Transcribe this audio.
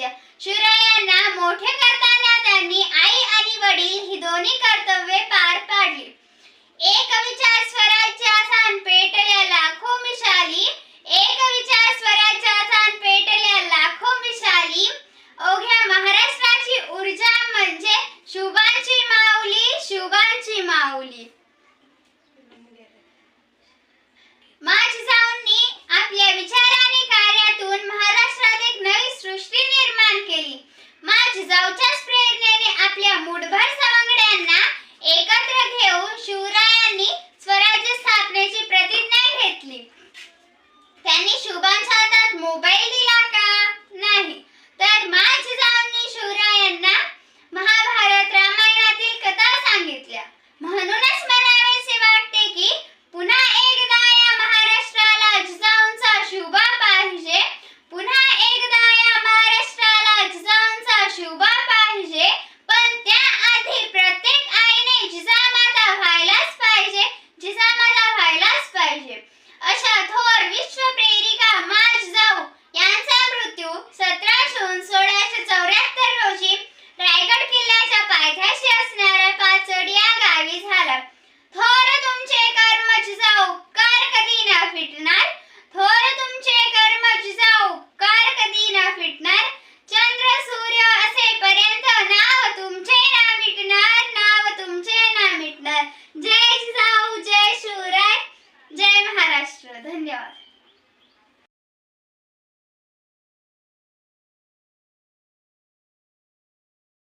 रहस्य शिवरायांना मोठे करताना त्यांनी आई आणि वडील ही दोन्ही कर्तव्ये पार पाडली. एक विचार जाऊच्याच प्रेरणेने आपल्या मुठभर सवंगड्यांना एकत्र घेऊन शिवरायांनी veterinary